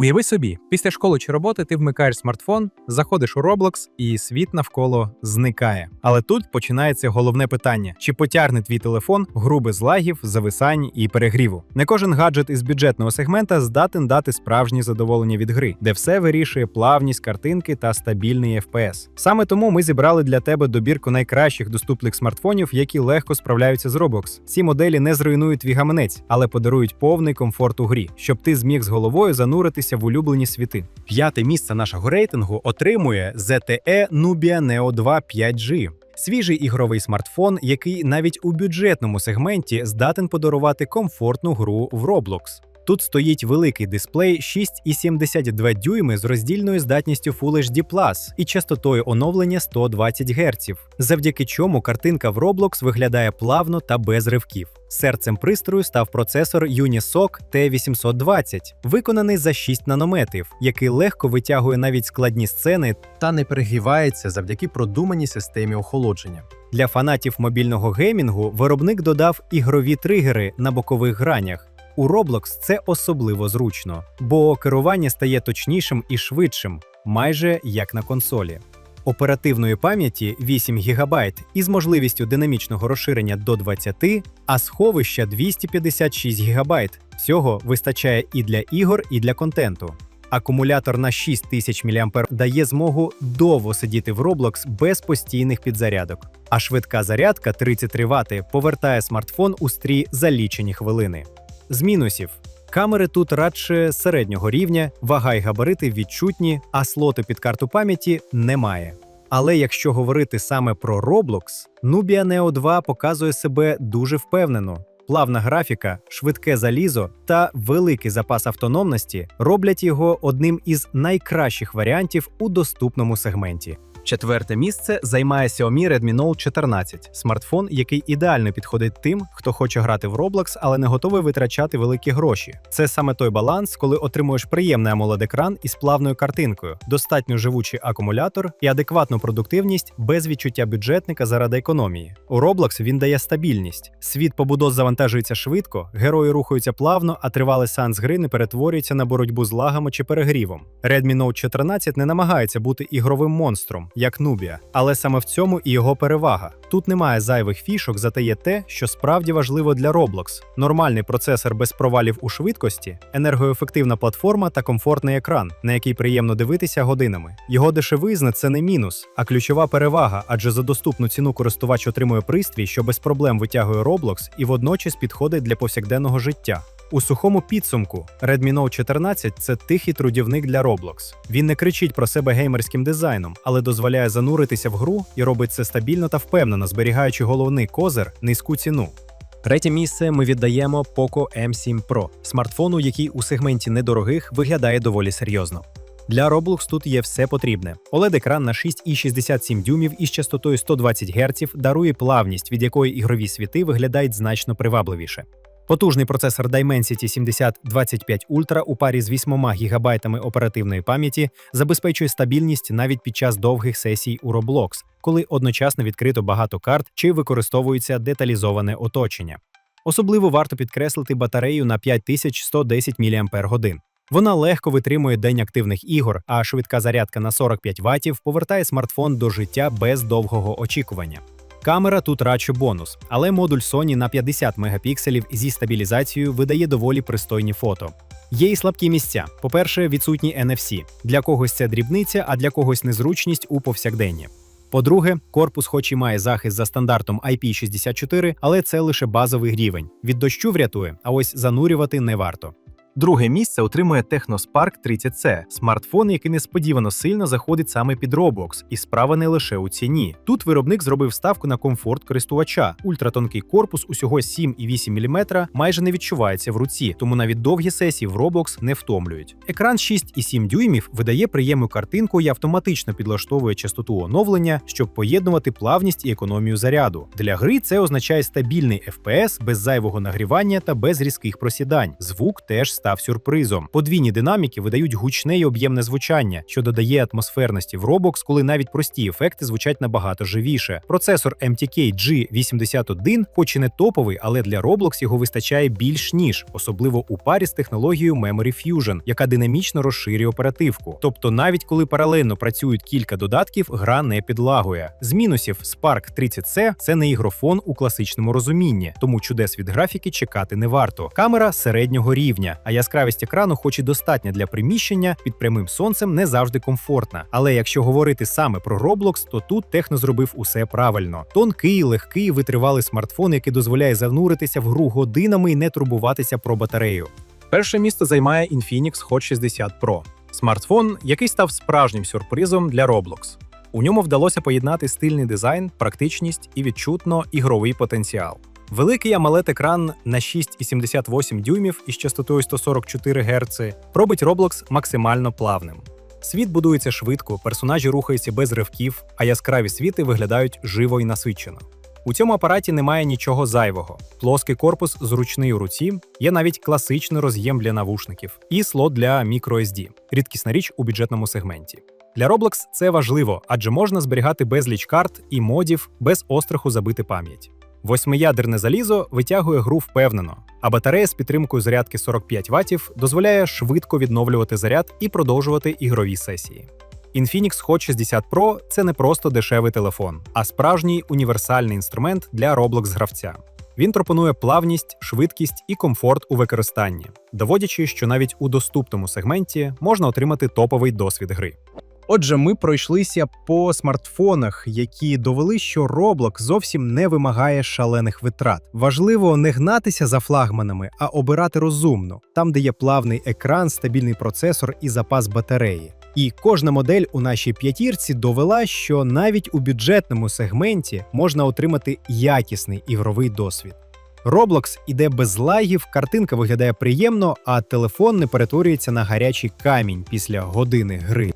Уяви собі, після школи чи роботи ти вмикаєш смартфон, заходиш у Roblox, і світ навколо зникає. Але тут починається головне питання: чи потягне твій телефон гру без лагів, зависань і перегріву? Не кожен гаджет із бюджетного сегмента здатен дати справжнє задоволення від гри, де все вирішує плавність картинки та стабільний FPS. Саме тому ми зібрали для тебе добірку найкращих доступних смартфонів, які легко справляються з Roblox. Ці моделі не зруйнують твій гаманець, але подарують повний комфорт у грі, щоб ти зміг з головою зануритися в улюблені світи. П'яте місце нашого рейтингу отримує ZTE Nubia Neo 2 5G. Свіжий ігровий смартфон, який навіть у бюджетному сегменті здатен подарувати комфортну гру в Roblox. Тут стоїть великий дисплей 6,72 дюйми з роздільною здатністю Full HD+, і частотою оновлення 120 Гц, завдяки чому картинка в Roblox виглядає плавно та без ривків. Серцем пристрою став процесор Unisoc T820, виконаний за 6 нанометрів, який легко витягує навіть складні сцени та не перегрівається завдяки продуманій системі охолодження. Для фанатів мобільного геймінгу виробник додав ігрові тригери на бокових гранях. У Roblox це особливо зручно, бо керування стає точнішим і швидшим, майже як на консолі. Оперативної пам'яті 8 ГБ із можливістю динамічного розширення до 20, а сховища 256 ГБ. Всього вистачає і для ігор, і для контенту. Акумулятор на 6000 мАh дає змогу довго сидіти в Roblox без постійних підзарядок. А швидка зарядка 33 Вт повертає смартфон у стрій за лічені хвилини. З мінусів. Камери тут радше середнього рівня, вага й габарити відчутні, а слоту під карту пам'яті немає. Але якщо говорити саме про Roblox, Nubia Neo 2 показує себе дуже впевнено. Плавна графіка, швидке залізо та великий запас автономності роблять його одним із найкращих варіантів у доступному сегменті. Четверте місце займає Xiaomi Redmi Note 14, смартфон, який ідеально підходить тим, хто хоче грати в Roblox, але не готовий витрачати великі гроші. Це саме той баланс, коли отримуєш приємний amoled екран із плавною картинкою, достатньо живучий акумулятор і адекватну продуктивність без відчуття бюджетника заради економії. У Roblox він дає стабільність. Світ побудов завантажується швидко, герої рухаються плавно, а тривалий сеанс гри не перетворюється на боротьбу з лагами чи перегрівом. Redmi Note 14 не намагається бути ігровим монстром як Nubia. Але саме в цьому і його перевага. Тут немає зайвих фішок, зате є те, що справді важливо для Roblox: нормальний процесор без провалів у швидкості, енергоефективна платформа та комфортний екран, на який приємно дивитися годинами. Його дешевизна це не мінус, а ключова перевага, адже за доступну ціну користувач отримує пристрій, що без проблем витягує Roblox і водночас підходить для повсякденного життя. У сухому підсумку Redmi Note 14 це тихий трудівник для Roblox. Він не кричить про себе геймерським дизайном, але дозволяє зануритися в гру і робить це стабільно та впевнено, зберігаючи головний козир низьку ціну. Третє місце ми віддаємо Poco M7 Pro, смартфону, який у сегменті недорогих виглядає доволі серйозно. Для Roblox тут є все потрібне. oled екран на 6,67 дюймів із частотою 120 Гц дарує плавність, від якої ігрові світи виглядають значно привабливіше. Потужний процесор Dimensity 7025 Ultra у парі з 8 ГБ оперативної пам'яті забезпечує стабільність навіть під час довгих сесій у Roblox, коли одночасно відкрито багато карт чи використовується деталізоване оточення. Особливо варто підкреслити батарею на 5110 мАч. Вона легко витримує день активних ігор, а швидка зарядка на 45 Вт повертає смартфон до життя без довгого очікування. Камера тут радше бонус, але модуль Sony на 50 мегапікселів зі стабілізацією видає доволі пристойні фото. Є і слабкі місця. По-перше, відсутні NFC. Для когось це дрібниця, а для когось незручність у повсякденні. По-друге, корпус, хоч і має захист за стандартом IP64, але це лише базовий рівень. Від дощу врятує, а ось занурювати не варто. Друге місце отримує TechnoSpark 30C, смартфон, який несподівано сильно заходить саме під Roblox, і справа не лише у ціні. Тут виробник зробив ставку на комфорт користувача. Ультратонкий корпус усього 7,8 мм майже не відчувається в руці, тому навіть довгі сесії в Roblox не втомлюють. Екран 6,7 дюймів видає приємну картинку і автоматично підлаштовує частоту оновлення, щоб поєднувати плавність і економію заряду. Для гри це означає стабільний FPS без зайвого нагрівання та без різких просідань. Звук теж став став сюрпризом. Подвійні динаміки видають гучне й об'ємне звучання, що додає атмосферності в Roblox, коли навіть прості ефекти звучать набагато живіше. Процесор MTK G81, хоч і не топовий, але для Roblox його вистачає більш ніж, особливо у парі з технологією Memory Fusion, яка динамічно розширює оперативку. Тобто, навіть коли паралельно працюють кілька додатків, гра не підлагує. З мінусів Spark 30C – це не ігрофон у класичному розумінні, тому чудес від графіки чекати не варто. Камера середнього рівня, а яскравість екрану, хоч і достатня для приміщення, під прямим сонцем не завжди комфортна. Але якщо говорити саме про Roblox, то тут техно зробив усе правильно. Тонкий, легкий, витривалий смартфон, який дозволяє зануритися в гру годинами і не турбуватися про батарею. Перше місце займає Infinix Hot 60 Pro – смартфон, який став справжнім сюрпризом для Roblox. У ньому вдалося поєднати стильний дизайн, практичність і відчутно ігровий потенціал. Великий amoled екран на 6,78 дюймів із частотою 144 Гц робить Roblox максимально плавним. Світ будується швидко, персонажі рухаються без ривків, а яскраві світи виглядають живо і насичено. У цьому апараті немає нічого зайвого. Плоский корпус зручний у руці, є навіть класичний роз'єм для навушників і слот для microSD – рідкісна річ у бюджетному сегменті. Для Roblox це важливо, адже можна зберігати безліч карт і модів без остраху забити пам'ять. Восьмиядерне залізо витягує гру впевнено, а батарея з підтримкою зарядки 45 Вт дозволяє швидко відновлювати заряд і продовжувати ігрові сесії. Infinix Hot 60 Pro – це не просто дешевий телефон, а справжній універсальний інструмент для Roblox гравця. Він пропонує плавність, швидкість і комфорт у використанні, доводячи, що навіть у доступному сегменті можна отримати топовий досвід гри. Отже, ми пройшлися по смартфонах, які довели, що Roblox зовсім не вимагає шалених витрат. Важливо не гнатися за флагманами, а обирати розумно, там, де є плавний екран, стабільний процесор і запас батареї. І кожна модель у нашій п'ятірці довела, що навіть у бюджетному сегменті можна отримати якісний ігровий досвід. Roblox іде без лагів, картинка виглядає приємно, а телефон не перетворюється на гарячий камінь після години гри.